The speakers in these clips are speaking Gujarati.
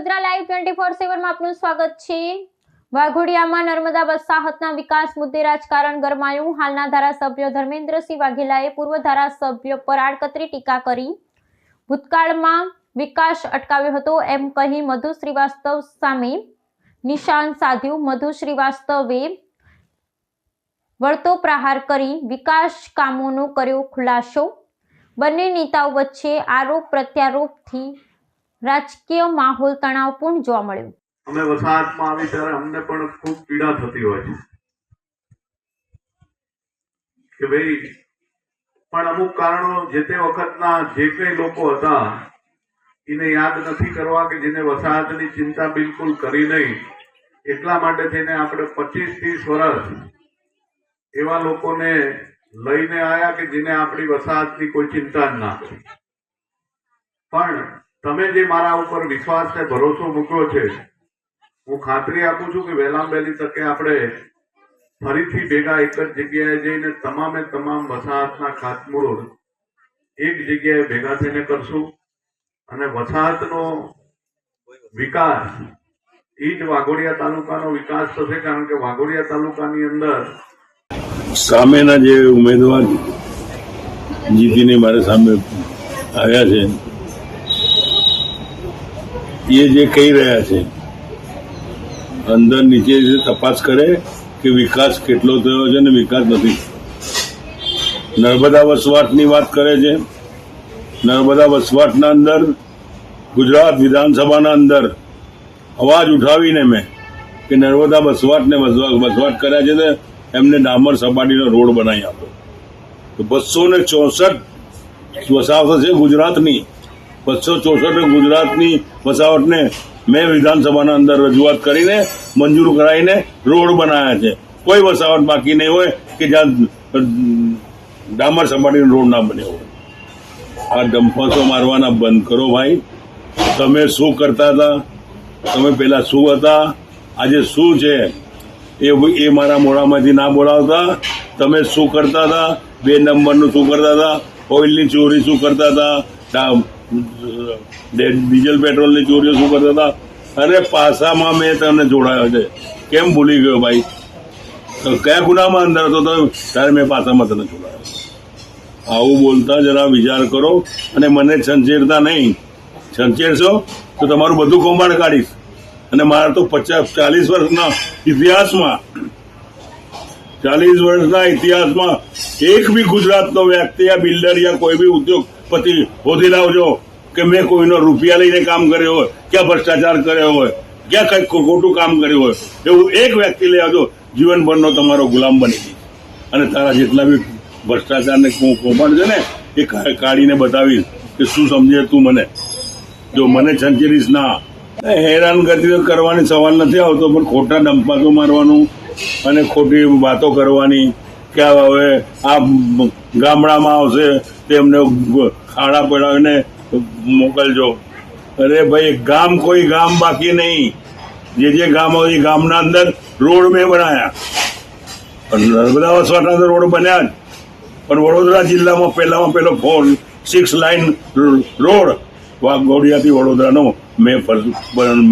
વડોદરા લાઈવ ટ્વેન્ટી ફોર સેવનમાં આપનું સ્વાગત છે. વાઘોડિયામાં નર્મદા વસાહતના વિકાસ મુદ્દે રાજકારણ ગરમાયું. હાલના ધારાસભ્ય ધર્મેન્દ્રસિંહ વાઘેલાએ પૂર્વ ધારાસભ્ય પર આડકતરી ટીકા કરી. ભૂતકાળમાં વિકાસ અટકાવ્યો હતો એમ કહી મધુ શ્રીવાસ્તવ સામે નિશાન સાધ્યું. મધુ શ્રીવાસ્તવે વળતો પ્રહાર કરી વિકાસ કામોનો કર્યો ખુલાસો. બંને નેતાઓ વચ્ચે આરોપ પ્રત્યારોપથી રાજકીય માહોલ તણાવપૂર્ણ જોવા મળ્યો. અમે વસાહતમાં આવી ત્યારે અમને પણ ખૂબ પીડા થતી હોય છે. કે ભાઈ, પણ અમુક કારણો જે તે વખતના જે કઈ લોકો હતા, એને યાદ નથી કરવા કે જેને વસાહતની ચિંતા બિલકુલ કરી નહીં. એટલા માટે થઈને આપણે પચીસ ત્રીસ વર્ષ એવા લોકોને લઈને આવ્યા કે જેને આપણી વસાહતની કોઈ ચિંતા જ ના કરી. પણ તમે જે મારા ઉપર વિશ્વાસ છે ભરોસો મૂક્યો છે, હું ખાતરી આપું છું કે વહેલામ વહેલી તકે આપણે ફરીથી ભેગા એક જ જગ્યાએ જઈને તમામે તમામ વસાહતના ખાતમુહૂર્ત એક જગ્યાએ ભેગા થઈને કરશું અને વસાહતનો વિકાસ એ જ વાઘોડિયા તાલુકાનો વિકાસ થશે, કારણ કે વાઘોડિયા તાલુકાની અંદર સામેના જે ઉમેદવાર જીતીને મારા સામે આવ્યા છે એ જે કહી રહ્યા છે, અંદર નીચે તપાસ કરે કે વિકાસ કેટલો થયો છે ને વિકાસ નથી. નર્મદા વસવાટની વાત કરે છે. નર્મદા વસવાટના અંદર, ગુજરાત વિધાનસભાના અંદર અવાજ ઉઠાવીને મેં કે નર્મદા વસવાટને વસવા- વસવાટ કર્યા છે ને એમને ડામર સપાટીનો રોડ બનાવી આપ્યો તો બસો ને ચોસઠ વસાવતો છે ગુજરાતની. બસો ચોસઠ ગુજરાતની વસાવટને મેં વિધાનસભાના અંદર રજૂઆત કરીને મંજૂર કરાવીને રોડ બનાવ્યા છે. કોઈ વસાવટ બાકી નહીં હોય કે જ્યાં ડામર સપાટીનો રોડ ના બન્યો હોય. આ ડંફાસો મારવાના બંધ કરો ભાઈ. તમે શું કરતા હતા? તમે પેલા શું હતા? આજે શું છે? એ એ મારા મોઢામાંથી ના બોલાવતા? તમે શું કરતા હતા? બે નંબરનું શું કરતા હતા? ઓઇલની ચોરી શું કરતા હતા? ડીઝલ પેટ્રોલની ચોરીઓ શું કરતા હતા? અરે પાસામાં મેં તમને જોડાયો છે. કેમ ભૂલી ગયો ભાઈ? કયા ગુનામાં અંદર હતો તો ત્યારે મેં પાસામાં તને જોડાયો. આવું બોલતા જરા વિચાર કરો અને મને છંછેડતા નહીં. છંછેડશો તો તમારું બધું કૌભાંડ કાઢીશ. અને મારા તો પચાસ, ચાલીસ વર્ષના ઇતિહાસમાં, ચાલીસ વર્ષના ઇતિહાસમાં એક બી ગુજરાતનો વ્યક્તિ યા બિલ્ડર યા કોઈ બી ઉદ્યોગપતિ શોધી લાવજો કે મેં કોઈનો રૂપિયા લઈને કામ કર્યો હોય, ક્યાં ભ્રષ્ટાચાર કર્યો હોય, ક્યાં કંઈક ખોટું કામ કર્યું હોય, એવું એક વ્યક્તિ લઈ આવજો, જીવનભરનો તમારો ગુલામ બની જઈશ અને તારા જેટલા બી ભ્રષ્ટાચારને કોમણ છે ને, એ કાઢીને બતાવીશ કે શું સમજે તું મને. જો મને છંચેરીશ ના. હેરાન ગતિ કરવાની સવાલ નથી આવતો, પણ ખોટા ડંપાતો મારવાનું અને ખોટી વાતો કરવાની. કે હવે આ ગામડામાં આવશે, તેમને ખાડા પડાવીને મોકલજો. અરે ભાઈ, ગામ કોઈ ગામ બાકી નહીં. જે જે ગામ હોય ગામના અંદર રોડ મેં બનાયા. નર્મદા વસવાટના તો રોડ બન્યા જ. પણ વડોદરા જિલ્લામાં પહેલામાં પહેલો ફોર, સિક્સ લાઇન રોડ વાઘોડિયાથી વડોદરાનો મેં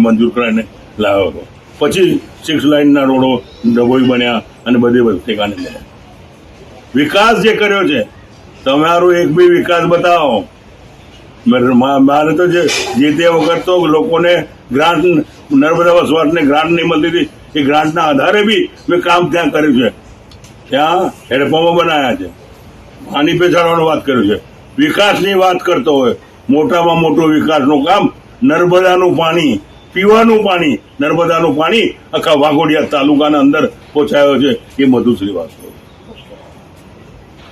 મંજૂર કરાવીને લાવ્યો હતો. પછી સિક્સ લાઇનના રોડો ડભોઈ બન્યા અને બધે ઠેકાણે બન્યા. વિકાસ જે કર્યો છે, તમારો એક બી વિકાસ બતાવો. મારે- તો જે જે તે વખત તો લોકોને ગ્રાન્ટ, નર્મદા વસવાટને ગ્રાન્ટ નહીં મળતી હતી, એ ગ્રાન્ટના આધારે બી મેં કામ ત્યાં કર્યું છે. ત્યાં હેડપંપો બનાવ્યા છે. પાણી બેસાડવાની વાત કર્યું છે. વિકાસની વાત કરતો હોય, મોટામાં મોટું વિકાસનું કામ નર્મદાનું પાણી, પીવાનું પાણી, નર્મદાનું પાણી આખા વાઘોડિયા તાલુકાના અંદર પહોંચાયો છે. એ મધુ શ્રીવાસ્તવ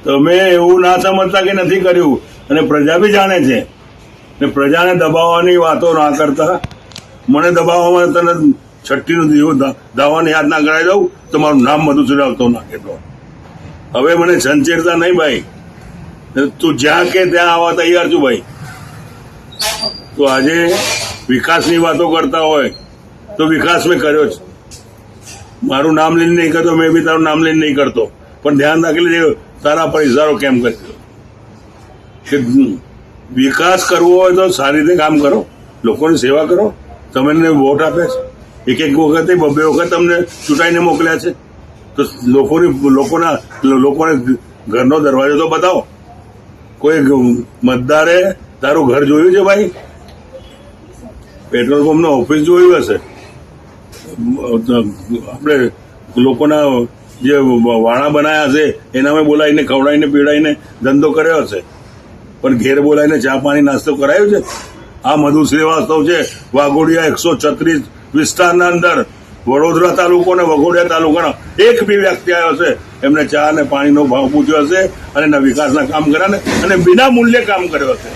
તમે એવું ના સમજતા કે નથી કર્યું. અને પ્રજા બી જાણે છે. ને પ્રજાને દબાવવાની વાતો ના કરતા. મને દબાવવામાં તને છઠ્ઠીનું દીવો દાવાને યાદ ના કરાવી દઉં, તો મારું નામ મધુ સુરાવતો નાખે તો. હવે મને સંચેરતા નહીં ભાઈ. તું જ્યાં કે ત્યાં આવવા તૈયાર છું ભાઈ. તો આજે વિકાસની વાતો કરતા હોય, તો વિકાસ મેં કર્યો છે મારું નામ લઈને નહીં કરતો, મેં બી તારું નામ લઈને નહીં કરતો. પણ ધ્યાન રાખી લેજે તારા પર ઇશારો કેમ કરી? કે વિકાસ કરવો હોય તો સારી રીતે કામ કરો. લોકોની સેવા કરો. તમે એને વોટ આપે છે. એક એક વખતે, બબે વખત તમને ચૂંટાઈને મોકલ્યા છે. તો લોકોની, લોકોના, લોકોને ઘરનો દરવાજો તો બતાવો. કોઈ મતદારે તારું ઘર જોયું છે ભાઈ? પેટ્રોલ પંપનો ઓફિસ જોયું હશે? આપણે લોકોના જે વાણા બનાયા છે, એનામાં બોલાવીને, ખવડાવીને પીડાવીને ધંધો કર્યો હશે પણ ઘેર બોલાવીને ચા પાણી નાસ્તો કરાયો છે? આ મધુ શ્રીવાસ્તવ છે, વાઘોડિયા એકસો છત્રીસ વિસ્તારના અંદર, વડોદરા તાલુકો અને વઘોડિયા તાલુકાનો એક બી વ્યક્તિ આવ્યો છે. એમને ચા અને પાણીનો ભાવ પૂછ્યો હશે અને એના વિકાસના કામ કર્યા ને, અને વિના મૂલ્યે કામ કર્યો હશે.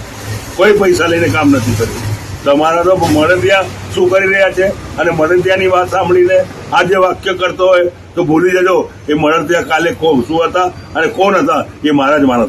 કોઈ પૈસા લઈને કામ નથી કર્યું. તમારા તો મળદિયા શું કરી રહ્યા છે? અને મળદિયાની વાત સાંભળીને આ જે વાક્ય કરતો હોય તો ભૂલી જજો એ મળદિયા કાલે કો- શું હતા અને કોણ હતા એ મારા જ માણસો